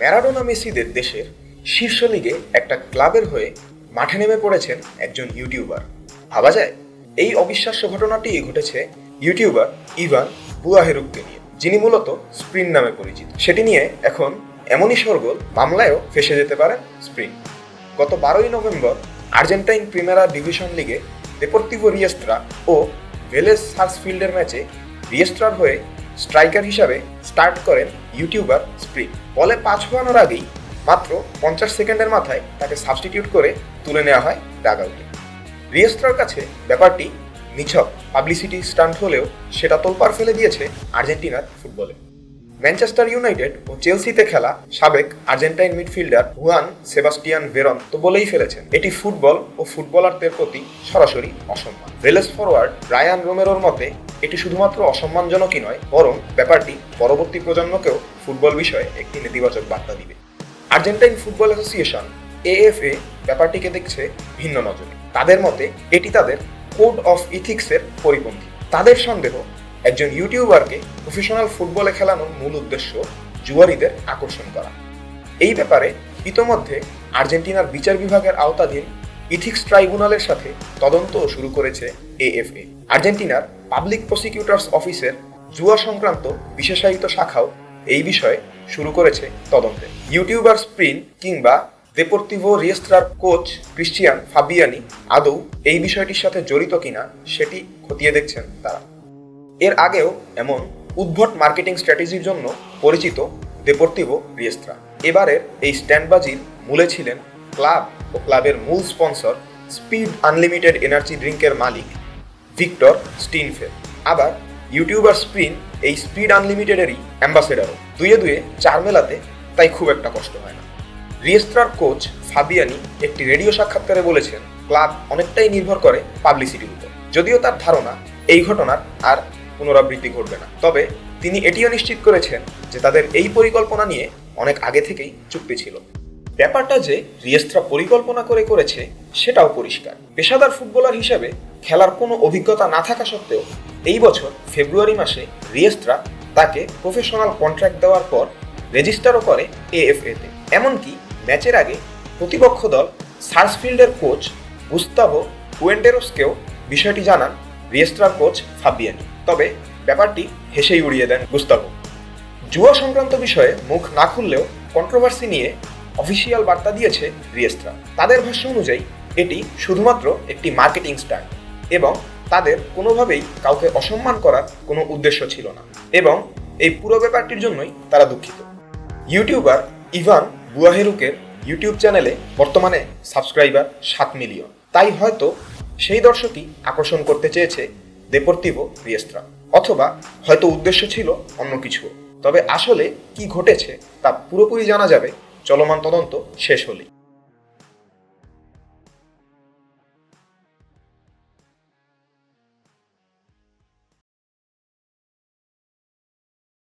Maradona মেসিদের দেশের শীর্ষ লিগে একটা ক্লাবের হয়ে মাঠে নেমে পড়েছেন একজন ইউটিউবার। ভাবা যায়, এই অবিশ্বাস্য ঘটনাটি ঘটেছে ইউটিউবার ইভান বুয়াহেরুককে নিয়ে, যিনি মূলত স্প্রিন নামে পরিচিত। সেটি নিয়ে এখন এমনই সরগোল মামলায়ও ফেসে যেতে পারেন স্প্রিন। গত বারোই নভেম্বর আর্জেন্টাইন প্রিমেরা ডিভিশন লিগে দেপোর্তিভো রিয়েস্ট্রা ও ভেলেস সার্সফিল্ডের ম্যাচে রিয়েস্ট্রার হয়ে স্ট্রাইকার হিসাবে স্টার্ট করেন ইউটিউবার স্প্রিন। বলে পাঁচ হওয়ানোর আগেই মাত্র পঞ্চাশ সেকেন্ডের মাথায় তাকে সাবস্টিটিউট করে তুলে নেওয়া হয় ডাগ আউটে রিয়েস্ট্রার কাছে ব্যাপারটি নিছক। পাবলিসিটি স্টান্ট হলেও সেটা তোলপার ফেলে দিয়েছে আর্জেন্টিনার ফুটবলে। ম্যানচেস্টার ইউনাইটেড ও চেলসিতে খেলা সাবেক Argentine midfielder Juan Sebastian Veron তো বলেই ফেলেছেন, এটি ফুটবল ও ফুটবলারদের প্রতি সরাসরি অসম্মান। রেলেস ফরওয়ার্ড রায়ান রোমেরোর মতে এটি শুধুমাত্র অসম্মানজনকই নয়, বরং ব্যাপারটি পরবর্তী প্রজন্মকেও ফুটবল বিষয়ে একটি নেতিবাচক বার্তা দিবে। আর্জেন্টাইন ফুটবল অ্যাসোসিয়েশন, এএফএ, ব্যাপারটিকে দেখছে ভিন্ন নজরে। তাদের মতে, এটি তাদের কোড অফ ইথিক্সের পরিপন্থী। তাদের সন্দেহ, একজন ইউটিউবারকে প্রফেশনাল ফুটবলে খেলানোর মূল উদ্দেশ্য জুয়ারিদের আকর্ষণ করা। এই ব্যাপারে ইতোমধ্যে আর্জেন্টিনার বিচার বিভাগের আওতাধীন ইথিক্স ট্রাইব্যুনালের সাথে তদন্তও শুরু করেছে এএফএ। আর্জেন্টিনার পাবলিক প্রসিকিউটরস অফিসের জুয়া সংক্রান্ত বিশেষায়িত শাখাও এই বিষয়ে শুরু করেছে তদন্তে। ইউটিউবার স্প্রিন কিংবা দেপোর্তিভো রিয়েস্ট্রার কোচ ক্রিশ্চিয়ান ফাবিয়ানি আদৌ এই বিষয়টির সাথে জড়িত কিনা সেটি খতিয়ে দেখছেন তারা। এর আগেও এমন উদ্ভট মার্কেটিং স্ট্র্যাটেজির জন্য পরিচিত দেপোর্তিভো রিয়েস্ট্রা এবারের এই স্ট্যান্ডবাজির মূলে ছিলেন ক্লাব ও ক্লাবের মূল স্পন্সর স্পিড আনলিমিটেড এনার্জি ড্রিঙ্কের মালিক, ভিক্টর স্টিনফেল। আবার ইউটিউবার স্প্রিন এই স্পিড আনলিমিটেডেরই অ্যাম্বাসেডারও। দুয়ে দুয়ে চার মেলাতে তাই খুব একটা কষ্ট হয় না। রিয়েস্ট্রার কোচ ফাবিয়ানি একটি রেডিও সাক্ষাৎকারে বলেছেন, ক্লাব অনেকটাই নির্ভর করে পাবলিসিটির উপর। যদিও তার ধারণা এই ঘটনার আর পুনরাবৃত্তি ঘটবে না। তবে তিনি এটিও নিশ্চিত করেছেন যে তাদের এই পরিকল্পনা নিয়ে অনেক আগে থেকেই চুক্তি ছিল। ব্যাপারটা যে রিয়েস্ট্রা পরিকল্পনা করে করেছে, সেটাও পরিষ্কার। পেশাদার ফুটবলার হিসেবে খেলার কোনো অভিজ্ঞতা না থাকা সত্ত্বেও এই বছর ফেব্রুয়ারি মাসে রিয়েস্ট্রা তাকে প্রফেশনাল কন্ট্রাক্ট দেওয়ার পর রেজিস্টারও করে এএফএতে। এমনকি ম্যাচের আগে প্রতিপক্ষ দল সার্সফিল্ডের কোচ গুস্তাভো কুয়েন্টেরোসকেও বিষয়টি জানান রিয়েস্ট্রার কোচ ফাবিয়ানি তবে ব্যাপারটি হেসেই উড়িয়ে দেন গুস্তাভো। জুয়া সংক্রান্ত বিষয়ে মুখ না খুললেও কন্ট্রোভার্সি নিয়ে অফিসিয়াল বার্তা দিয়েছে রিয়েস্ট্রা। তাদের ভাষ্য অনুযায়ী, এটি শুধুমাত্র একটি মার্কেটিং স্ট্যান্ড এবং তাদের কোনোভাবেই কাউকে অসম্মান করার কোনো উদ্দেশ্য ছিল না এবং এই পুরো ব্যাপারটির জন্যই তারা দুঃখিত। ইউটিউবার ইভান বুয়াহেরুকের ইউটিউব চ্যানেলে বর্তমানে সাবস্ক্রাইবার সাত মিলিয়ন। তাই হয়তো সেই দর্শকই আকর্ষণ করতে চেয়েছে দেপোর্তিভো রিয়েস্ট্রা অথবা হয়তো উদ্দেশ্য ছিল অন্য কিছু তবে আসলে কি ঘটেছে তা পুরোপুরি জানা যাবে চলমান তদন্ত শেষ হলেই।